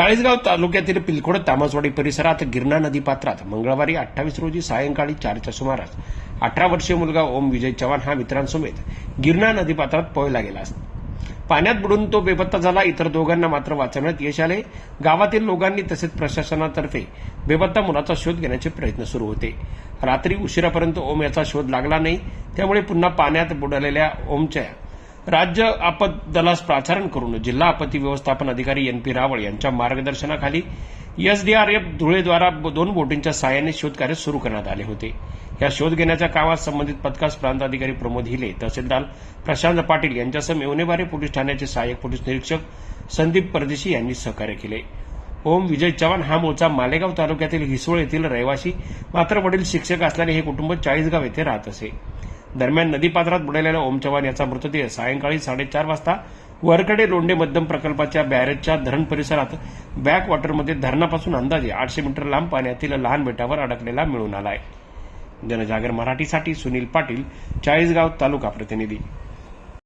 चाळीसगाव तालुक्यातील पिलखोड तामसवाडी परिसरात गिरणा नदी पात्रात मंगळवारी अठ्ठावीस रोजी सायंकाळी चारच्या सुमारास अठरा वर्षीय मुलगा ओम विजय चव्हाण हा मित्रांसमेत गिरणा नदी पात्रात पोहायला गेला पाण्यात बुडून तो बेपत्ता झाला इतर दोघांना मात्र वाचवण्यात यश आले. गावातील लोकांनी तसेच प्रशासनातर्फे बेपत्ता मुलाचा शोध घेण्याचे प्रयत्न सुरू होते. रात्री उशिरापर्यंत ओम याचा शोध लागला नाही त्यामुळे पुन्हा पाण्यात बुडालेल्या ओमच्या राज्य आपत दलास प्राचारण करून जिल्हा आपत्ती व्यवस्थापन अधिकारी एन पी रावळ यांच्या मार्गदर्शनाखाली एसडीआरएफ धुळेद्वारा दोन बोटींच्या सहाय्याने शोधकार्य सुरू करण्यात आले होते. या शोध घेण्याच्या कामात संबंधित पथकास प्रांत अधिकारी प्रमोद हिले तहसीलदार प्रशांत पाटील यांच्यासह मेवणेबारे पोलीस ठाण्याचे सहाय्यक पोलीस निरीक्षक संदीप परदेशी यांनी सहकार्य केले. ओम विजय चव्हाण हा मूळचा मालेगाव तालुक्यातील हिसोळ येथील रहिवासी मात्र वडील शिक्षक असल्याने हे कुटुंब चाळीसगाव येथे राहत असे. दरम्यान नदीपात्रात बुडालेल्या ओम चव्हाण याचा मृतदेह सायंकाळी साडेचार वाजता वरकडे लोंढे मध्यम प्रकल्पाच्या बॅरेजच्या धरण परिसरात बॅक वॉटरमध्ये धरणापासून अंदाजे आठशे मीटर लांब पाण्यातील लहान बेटावर अडकलेला मिळून आलाय. जनजागर मराठीसाठी सुनील पाटील चाळीसगाव तालुका प्रतिनिधी.